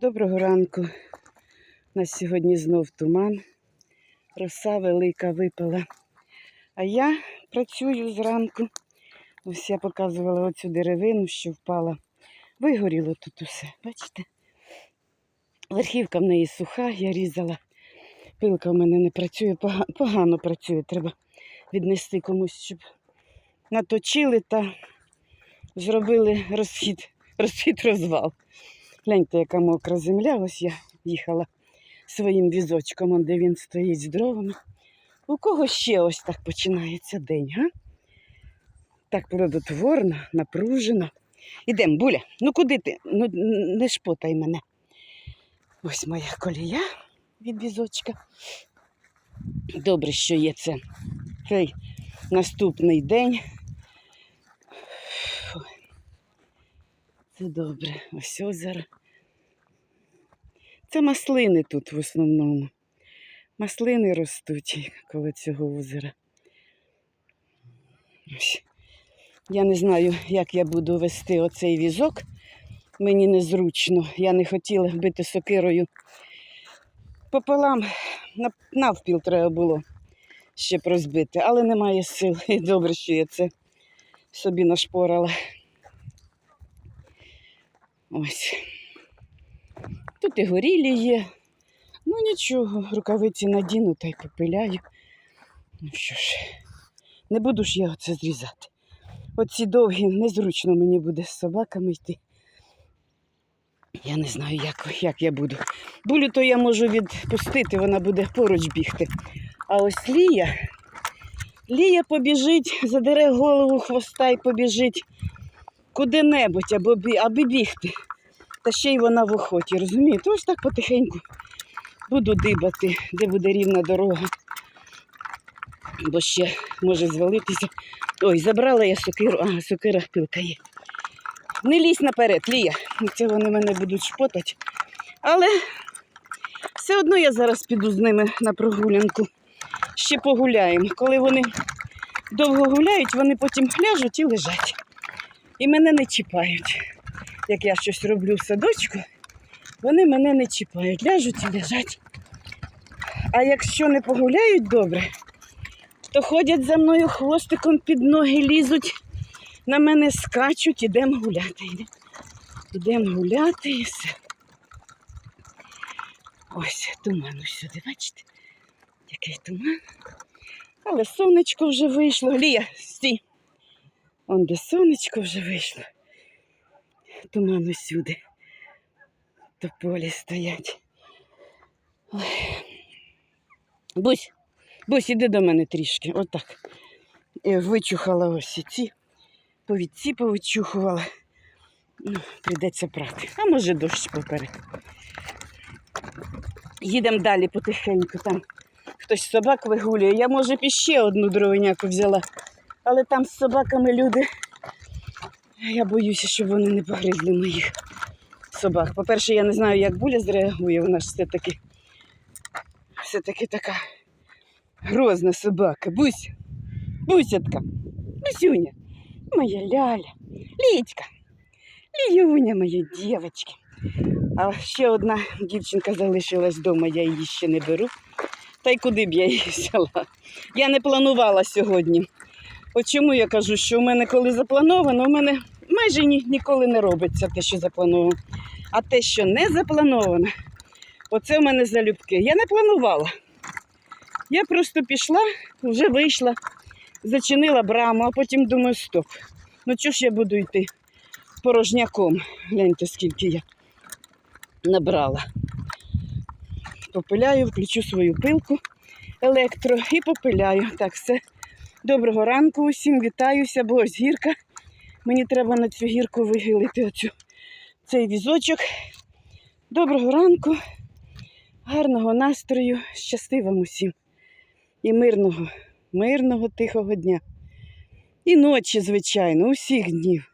Доброго ранку. У нас сьогодні знов туман. Роса велика випала. А я працюю зранку. Ось я показувала оцю деревину, що впала. Вигоріло тут усе, бачите? Верхівка в неї суха, я різала. Пилка в мене не працює, погано працює. Треба віднести комусь, щоб наточили та зробили розхід, розхід розвал. Гляньте, яка мокра земля. Ось я їхала своїм візочком, де він стоїть з дровами. У кого ще ось так починається день, га? Так плодотворно, напружено. Ідем, буля, ну куди ти? Ну не шпотай мене. Ось моя колія від візочка. Добре, що є це. Цей наступний день. Це добре. Ось озеро. Це маслини тут в основному. Маслини ростуть коло цього озера. Я не знаю, як я буду вести оцей візок. Мені незручно. Я не хотіла бити сокирою. Пополам навпіл треба було ще розбити, але немає сил. І добре, що я це собі нашпорала. Ось. Тут і горілі є. Ну нічого, рукавиці надіну та й попиляю. Ну що ж, не буду ж я оце зрізати. Оці довгі незручно мені буде з собаками йти. Я не знаю, як, як я буду. Булю то я можу відпустити, вона буде поруч бігти. А ось Лія, Лія побіжить, задере голову хвоста і побіжить куди-небудь, аби, аби бігти. Та ще й вона в охоті, розумієте? Ось так потихеньку буду дибати, де буде рівна дорога. Бо ще може звалитися. Ой, забрала я сокиру, а сокира пилка є. Не лізь наперед, Лія. Це вони мене будуть шпотати. Але все одно я зараз піду з ними на прогулянку. Ще погуляємо. Коли вони довго гуляють, вони потім ляжуть і лежать. І мене не чіпають. Як я щось роблю в садочку, вони мене не чіпають, ляжуть і лежать. А якщо не погуляють добре, то ходять за мною хвостиком під ноги, лізуть, на мене скачуть, ідемо гуляти. Ідемо гуляти і все. Ось туман усюди, бачите? Який туман. Але сонечко вже вийшло. Лія, стій. Он де сонечко вже вийшло. Туман усюди. То полі стоять. Ой. Бусь, Бусь, іди до мене трішки. Отак. І вичухала ось ці. Повідці повичухувала. Ну, прийдеться прати. А може дощ поперед. Їдемо далі потихеньку. Там хтось собак вигулює. Я, може, іще одну дровиняку взяла. Але там з собаками люди. Я боюся, щоб вони не погризли моїх собак. По-перше, я не знаю, як Буля зреагує. Вона ж все-таки все-таки така грозна собака. Бусь, Бусятка, Бусюня, моя ляля, Лічка, Ліюня, моя дівчинка. А ще одна дівчинка залишилась вдома, я її ще не беру. Та й куди б я її взяла? Я не планувала сьогодні. От чому я кажу, що у мене коли заплановано, у мене майже ні, ніколи не робиться те, що заплановано. А те, що не заплановано, оце в мене залюбки. Я не планувала. Я просто пішла, вже вийшла, зачинила браму, а потім думаю, стоп. Ну чого ж я буду йти порожняком? Гляньте, скільки я набрала. Попиляю, включу свою пилку електро і попиляю. Так, все. Доброго ранку усім, вітаюся, бо ось гірка. Мені треба на цю гірку вигилити оцю, цей візочок. Доброго ранку, гарного настрою, щасти усім. І мирного, мирного, тихого дня. І ночі, звичайно, усіх днів.